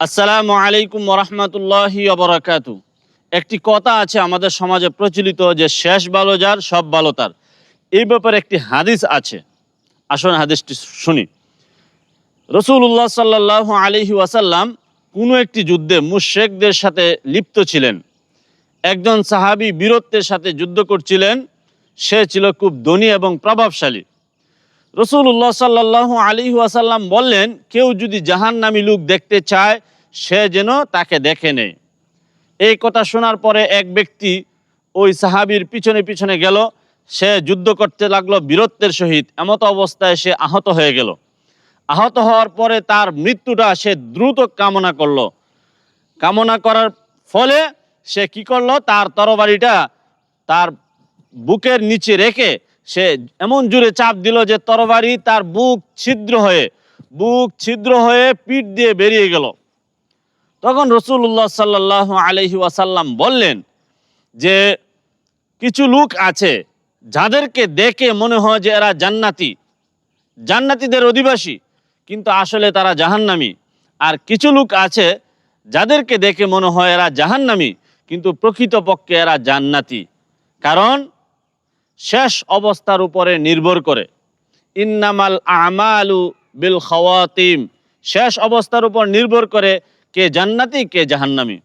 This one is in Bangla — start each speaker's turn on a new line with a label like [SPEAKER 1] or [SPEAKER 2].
[SPEAKER 1] আসসালামু আলাইকুম ওরহমতুল্লাহি অবরাকাতু একটি কথা আছে আমাদের সমাজে প্রচলিত যে শেষ ভালো যার, সব ভালো তার। এই ব্যাপারে একটি হাদিস আছে। আসুন হাদিসটি শুনি। রসুল্লাহ সাল্লাহ আলহি ওয়াসাল্লাম কোনো একটি যুদ্ধে মুশেকদের সাথে লিপ্ত ছিলেন। একজন সাহাবী বীরত্বের সাথে যুদ্ধ করছিলেন। সে ছিল খুব ধনী এবং প্রভাবশালী। রসুল্লাহ সাল্লাহ আলী ওয়াসাল্লাম বললেন, কেউ যদি জাহান্নামী লোক দেখতে চায়, সে যেন তাকে দেখে নেয়। এই কথা শোনার পরে এক ব্যক্তি ওই সাহাবীর পিছনে পিছনে গেল। সে যুদ্ধ করতে লাগল, বীরত্বের সহিত। এমত অবস্থায় সে আহত হয়ে গেল। আহত হওয়ার পরে তার মৃত্যুটা সে দ্রুত কামনা করল। কামনা করার ফলে সে কি করল? তার তরবারিটা তার বুকের নিচে রেখে সে এমন জোরে চাপ দিল যে তরবারি তার বুক ছিদ্র হয়ে, বুক ছিদ্র হয়ে পিঠ দিয়ে বেরিয়ে গেল। তখন রসুল্লাহ সাল্লাহ আলহি ওয়াসাল্লাম বললেন যে, কিছু লোক আছে যাদেরকে দেখে মনে হয় যে এরা জান্নাতি। জান্নাতীদের অধিবাসী, কিন্তু আসলে তারা জাহান্নামি। আর কিছু লোক আছে যাদেরকে দেখে মনে হয় এরা জাহান্নামি, কিন্তু প্রকৃতপক্ষে এরা জান্নাতি। কারণ শেষ অবস্থার উপরে নির্ভর করে। ইন্নামাল আমালু বিল খাওয়াতিম। শেষ অবস্থার উপর নির্ভর করে কে জান্নাতি, কে জাহান্নামী।